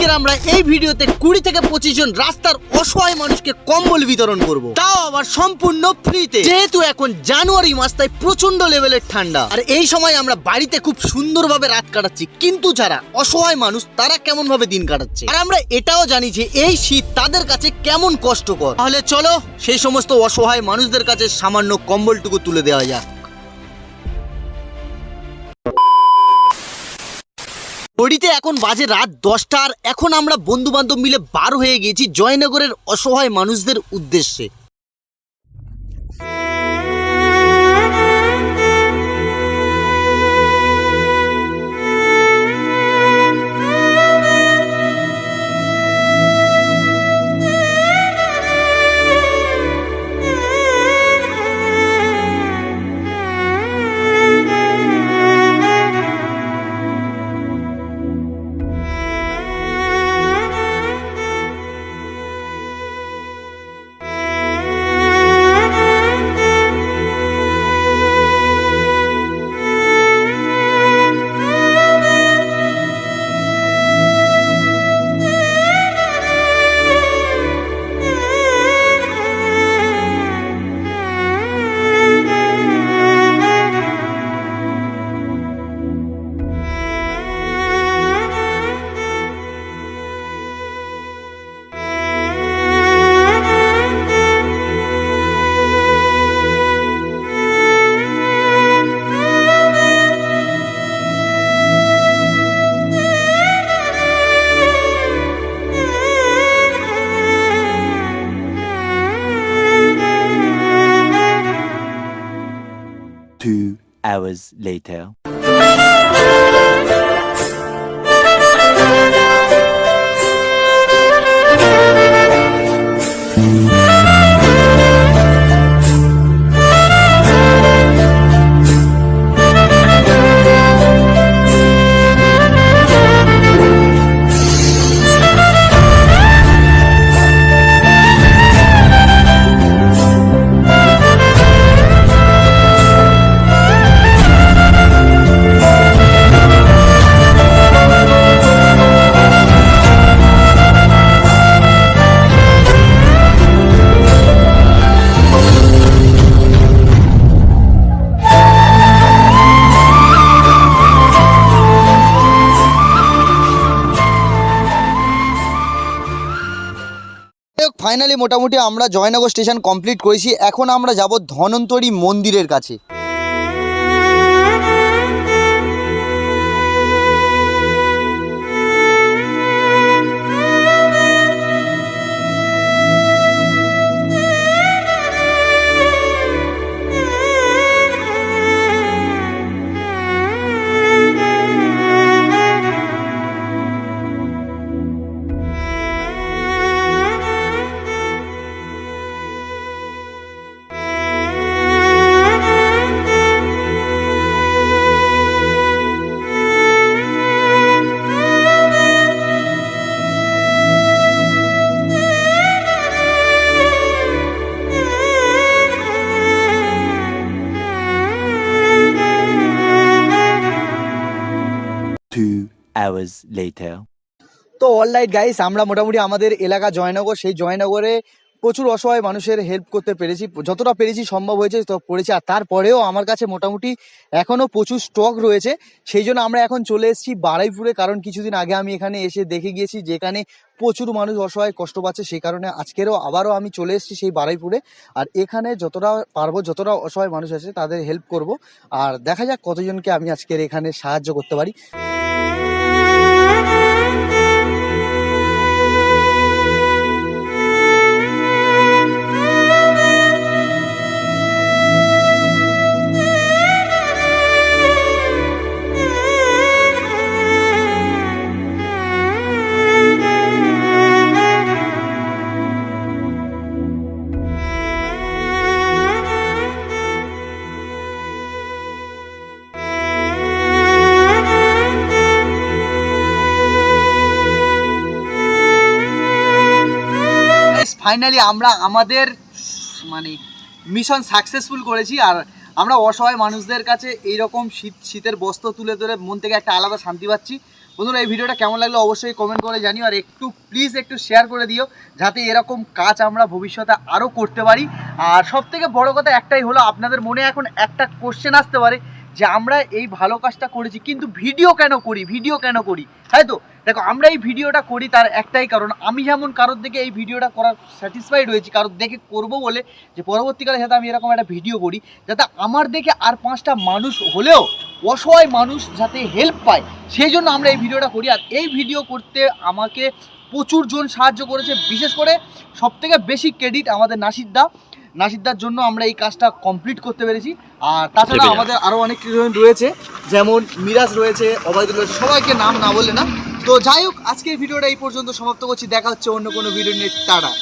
আজকের আমরা এই ভিডিওতে কুড়ি থেকে পঁচিশ জন রাস্তার অসহায় মানুষকে কম্বল বিতরণ করব। তাও আবার সম্পূর্ণ ফ্রিতে। যেহেতু এখন জানুয়ারি মাস, তাই প্রচণ্ড লেভেলের ঠান্ডা। আর এই সময় আমরা বাড়িতে খুব সুন্দরভাবে রাত কাটাচ্ছি। কিন্তু যারা অসহায় মানুষ, তারা কেমন ভাবে দিন কাটাচ্ছে? আর আমরা এটাও জানি যে এই শীত তাদের কাছে কেমন কষ্টকর। তাহলে চলো সেই সমস্ত অসহায় মানুষদের কাছে সামান্য কম্বলটুকু তুলে দেওয়া যাক। এখন বাজে রাত দশটা আর এখন আমরা বন্ধু বান্ধব মিলে বার হয়ে গিয়েছি জয়নগরের অসহায় মানুষদের উদ্দেশ্যে। Hours later. ফাইনালি মোটামুটি আমরা জয়নগর স্টেশন কমপ্লিট করেছি। এখন আমরা যাব ধনন্তরী মন্দিরের কাছে। Two hours later. তো অলরাইট গাইস আমরা মোটামুটি আমাদের এলাকা জয়নগর, সেই জয়নগরে প্রচুর অসহায় মানুষের হেল্প করতে পেরেছি। যতটা পেরেছি সম্ভব হয়েছে, তো করেছি। আর তারপরেও আমার কাছে মোটামুটি এখনও প্রচুর স্টক রয়েছে। সেই জন্য আমরা এখন চলে এসেছি বারাইপুরে। কারণ কিছুদিন আগে আমি এখানে এসে দেখে গিয়েছি যেখানে প্রচুর মানুষ অসহায় কষ্ট পাচ্ছে। সেই কারণে আজকেরও আবারও আমি চলে এসেছি সেই বারাইপুরে। আর এখানে যতটা পারব, যতটা অসহায় মানুষ আছে, তাদের হেল্প করব। আর দেখা যাক কতজনকে আমি আজকের এখানে সাহায্য করতে পারি। ফাইনালি আমরা আমাদের মানে মিশন সাকসেসফুল করেছি আর আমরা অসহায় মানুষদের কাছে এই রকম শীত, শীতের বস্ত্র তুলে ধরে মন থেকে একটা আলাদা শান্তি পাচ্ছি। বন্ধুরা, এই ভিডিওটা কেমন লাগল অবশ্যই কমেন্ট করে জানিও আর একটু প্লিজ একটু শেয়ার করে দিও যাতে এরকম কাজ আমরা ভবিষ্যতে আরও করতে পারি। আর সব থেকে বড় কথা একটাই হলো, আপনাদের মনে এখন একটা কোশ্চেন আসতে পারে যে আমরা এই ভালো কাজটা করেছি, কিন্তু ভিডিও কেন করি? ভিডিও কেন করি? তাই তো? দেখো আমরা এই ভিডিওটা করি তার একটাই কারণ আমি যেমন কারোর দেখে এই ভিডিওটা করার স্যাটিসফাইড হয়েছি কারোর দেখে করব বলে যে পরবর্তীকালে যাতে আমি এরকম একটা ভিডিও করি যাতে আমার দেখে আর পাঁচটা মানুষ হলেও অসহায় মানুষ যাতে হেল্প পায় সেই জন্য আমরা এই ভিডিওটা করি। আর এই ভিডিও করতে আমাকে প্রচুর জন সাহায্য করেছে বিশেষ করে সব থেকে বেশি ক্রেডিট আমাদের নাসিদ্দা নাসিদ্দার জন্য আমরা এই কাজটা কমপ্লিট করতে পেরেছি। আর তাছাড়া আমাদের আরও অনেক রয়েছে যেমন মিরাজ রয়েছে অবায়দুল রয়েছে সবাইকে নাম না বললে না। তো যাই হোক, আজকের ভিডিওটা এই পর্যন্ত সমাপ্ত করছি। দেখা হচ্ছে অন্য কোনো ভিডিও নিয়ে। টাটা।